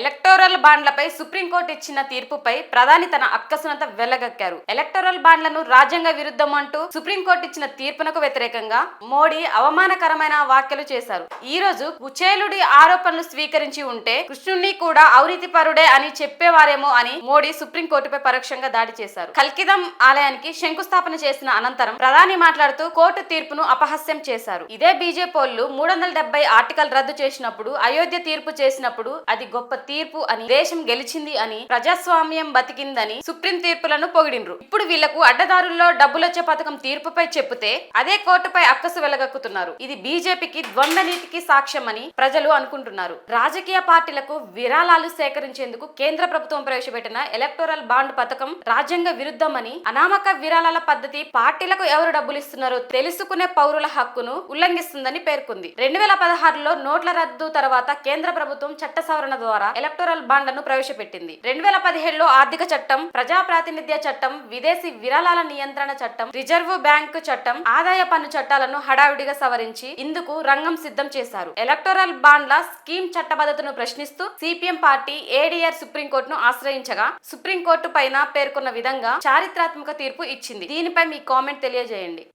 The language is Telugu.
Elect ఎలక్టోరల్ బాండ్లపై సుప్రీంకోర్టు ఇచ్చిన తీర్పుపై ప్రధాని తన అక్కసునంత వెల్లగక్కారు ఎలక్టోరల్ బాండ్లను రాజ్యాంగ విరుద్ధం అంటూ సుప్రీంకోర్టు ఇచ్చిన తీర్పునకు వ్యతిరేకంగా మోడీ అవమానకరమైన వ్యాఖ్యలు చేశారు. ఈ రోజు కుచేలుడి ఆరోపణలు స్వీకరించి ఉంటే కృష్ణుణ్ణి కూడా అవినీతి పరుడే అని చెప్పేవారేమో అని మోడీ సుప్రీంకోర్టుపై పరోక్షంగా దాడి చేశారు. కల్కిదం ఆలయానికి శంకుస్థాపన చేసిన అనంతరం ప్రధాని మాట్లాడుతూ కోర్టు తీర్పును అపహాస్యం చేశారు. ఇదే బీజేపీ మూడు వందల డెబ్బై ఆర్టికల్ రద్దు చేసినప్పుడు అయోధ్య తీర్పు చేసినప్పుడు అది గొప్ప తీర్పు అని దేశం గెలిచింది అని ప్రజాస్వామ్యం బతికిందని సుప్రీం తీర్పులను పొగిడిండ్రు. ఇప్పుడు వీళ్ళకు అడ్డదారుల్లో డబ్బులొచ్చే పథకం తీర్పుపై చెప్తే అదే కోర్టుపై అక్కసు వెలగక్కుతున్నారు. ఇది బీజేపీకి ద్వంద్వ నీతికి సాక్ష్యమని ప్రజలు అనుకుంటున్నారు. రాజకీయ పార్టీలకు విరాళాలు సేకరించేందుకు కేంద్ర ప్రభుత్వం ప్రవేశపెట్టిన ఎలక్టోరల్ బాండ్ పథకం రాజ్యాంగ విరుద్ధమని అనామక విరాళాల పద్ధతి పార్టీలకు ఎవరు డబ్బులు ఇస్తున్నారో తెలుసుకునే పౌరుల హక్కును ఉల్లంఘిస్తుందని పేర్కొంది. రెండు వేల పదహారులో నోట్ల రద్దు తర్వాత కేంద్ర ప్రభుత్వం చట్ట సవరణ ద్వారా ఎలక్టోరల్ బాండ్లను ప్రవేశపెట్టింది. రెండు వేల పదిహేడులో ఆర్థిక చట్టం ప్రజా ప్రాతినిధ్య చట్టం విదేశీ విరాళాల నియంత్రణ చట్టం రిజర్వ్ బ్యాంకు చట్టం ఆదాయ పన్ను చట్టాలను హడావిడిగా సవరించి ఇందుకు రంగం సిద్ధం చేశారు. ఎలక్టోరల్ బాండ్ల స్కీమ్ చట్టబద్ధతను ప్రశ్నిస్తూ సిపిఎం పార్టీ ఏడీఆర్ సుప్రీంకోర్టును ఆశ్రయించగా సుప్రీంకోర్టు పైన పేర్కొన్న విధంగా చారిత్రాత్మక తీర్పు ఇచ్చింది. దీనిపై మీ కామెంట్ తెలియజేయండి.